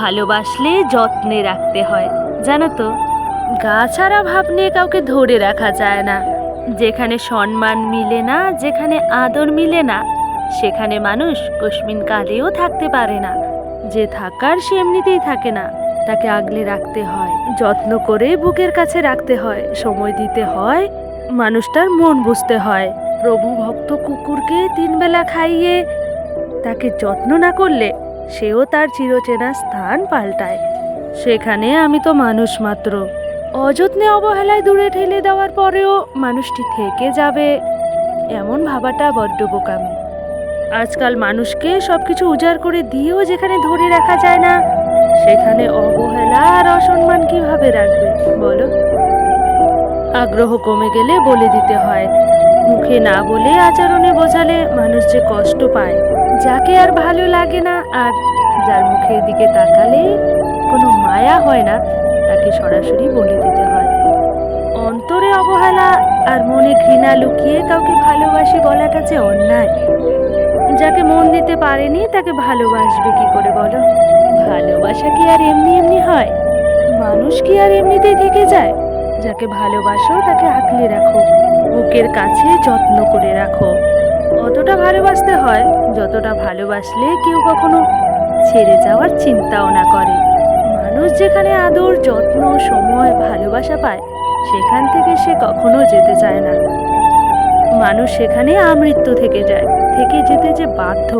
ভালোবাসলে যত্নে রাখতে হয়, জানো তো? গা ছাড়া ভাব নিয়ে কাউকে ধরে রাখা যায় না। যেখানে সম্মান মিলে না, যেখানে আদর মিলে না, সেখানে মানুষ কস্মিন কালেও থাকতে পারে না। যে থাকার সে এমনিতেই থাকে না, তাকে আগলে রাখতে হয়, যত্ন করে বুকের কাছে রাখতে হয়, সময় দিতে হয়, মানুষটার মন বুঝতে হয়। প্রভু ভক্ত কুকুরকে তিনবেলা খাইয়ে তাকে যত্ন না করলে সেও তার চিরচেনা স্থান পাল্টায়। সেখানে আমি তো মানুষ মাত্র। অযত্নে অবহেলায় দূরে ঠেলে দেওয়ার পরেও মানুষটি থেকে যাবে, এমন ভাবাটা বড্ড বোকামি। আজকাল মানুষকে সবকিছু উজাড় করে দিয়েও যেখানে ধরে রাখা যায় না, সেখানে অবহেলা আর অসম্মান কীভাবে রাখবে, বলো? আগ্রহ কমে গেলে বলে দিতে হয় মুখে না বলে আচরণে বোঝালে মানুষ যে কষ্ট পায়, যাকে আর ভালো লাগে না আর যার মুখের দিকে তাকালে কোনো মায়া হয় না, তাকে সরাসরি বলে দিতে হয়। অন্তরে অবহেলা আর মনে ঘৃণা লুকিয়ে কাউকে ভালোবাসি বলাটা যে অন্যায়। যাকে মন দিতে পারেনি তাকে ভালোবাসবে কি করে বলো? ভালোবাসা কি আর এমনি এমনি হয়? মানুষ কি আর এমনিতেই থেকে যায়? যাকে ভালোবাসো তাকে আঁকলে রাখো, বুকের কাছে যত্ন করে রাখো। অতটা ভালোবাসতে হয়, যতটা ভালোবাসলে কেউ কখনো ছেড়ে যাওয়ার চিন্তাও না করে। মানুষ যেখানে আদর, যত্ন, সময়, ভালোবাসা পায়, সেখান থেকে সে কখনো যেতে চায় না। মানুষ সেখানে আমৃত্যু থেকে যায়, থেকে যেতে যে বাধ্য।